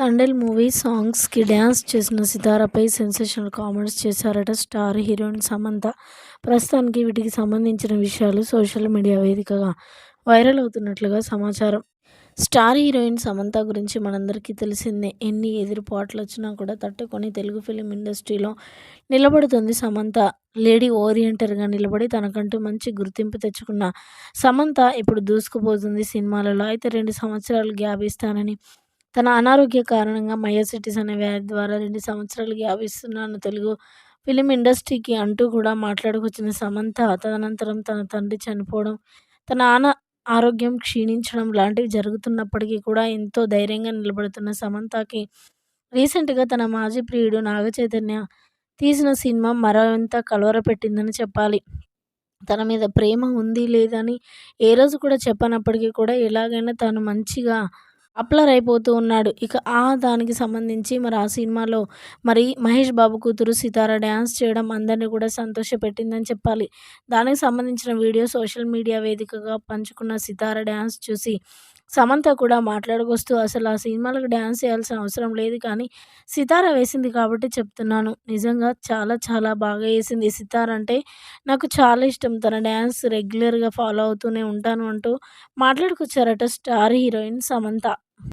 Thandel movie సాంగ్స్కి dance చేసిన సితారపై సెన్సేషనల్ కామెంట్స్ చేశారట స్టార్ హీరోయిన్ సమంత. ప్రస్తుతానికి వీటికి సంబంధించిన విషయాలు సోషల్ మీడియా వేదికగా వైరల్ అవుతున్నట్లుగా సమాచారం. స్టార్ హీరోయిన్ సమంత గురించి మనందరికీ తెలిసిందే. ఎన్ని ఎదురుపాట్లు వచ్చినా కూడా తట్టుకొని తెలుగు ఫిలిం ఇండస్ట్రీలో నిలబడుతుంది సమంత. లేడీ ఓరియంటర్గా నిలబడి తనకంటూ మంచి గుర్తింపు తెచ్చుకున్న సమంత ఇప్పుడు దూసుకుపోతుంది సినిమాలలో. అయితే రెండు సంవత్సరాలు గ్యాప్ ఇస్తానని తన అనారోగ్య కారణంగా మయోసిటిస్ అనే వ్యాధి ద్వారా రెండు సంవత్సరాలు వ్యాపిస్తున్నాను తెలుగు ఫిలిం ఇండస్ట్రీకి అంటూ కూడా మాట్లాడుకొచ్చిన సమంత తదనంతరం తన తండ్రి చనిపోవడం తన ఆన ఆరోగ్యం క్షీణించడం లాంటివి జరుగుతున్నప్పటికీ కూడా ఎంతో ధైర్యంగా నిలబడుతున్న సమంతకి రీసెంట్గా తన మాజీ ప్రియుడు నాగ చైతన్య తీసిన సినిమా మరింత కలవరపెట్టిందని చెప్పాలి. తన మీద ప్రేమ ఉంది లేదని ఏ రోజు కూడా చెప్పనప్పటికీ కూడా ఎలాగైనా తను మంచిగా అప్లర్ అయిపోతూ ఉన్నాడు. ఇక ఆ దానికి సంబంధించి మరి ఆ సినిమాలో మరి మహేష్ బాబు కూతురు సితార డ్యాన్స్ చేయడం అందరినీ కూడా సంతోషపెట్టిందని చెప్పాలి. దానికి సంబంధించిన వీడియో సోషల్ మీడియా వేదికగా పంచుకున్న సితార డ్యాన్స్ చూసి సమంత కూడా మాట్లాడుకొస్తూ అసలు ఆ సినిమాలకు డ్యాన్స్ చేయాల్సిన అవసరం లేదు కానీ సితార వేసింది కాబట్టి చెప్తున్నాను. నిజంగా చాలా చాలా బాగా వేసింది. సితార అంటే నాకు చాలా ఇష్టం. తన డ్యాన్స్ రెగ్యులర్గా ఫాలో అవుతూనే ఉంటాను అంటూ మాట్లాడుకొచ్చారట స్టార్ హీరోయిన్ సమంత.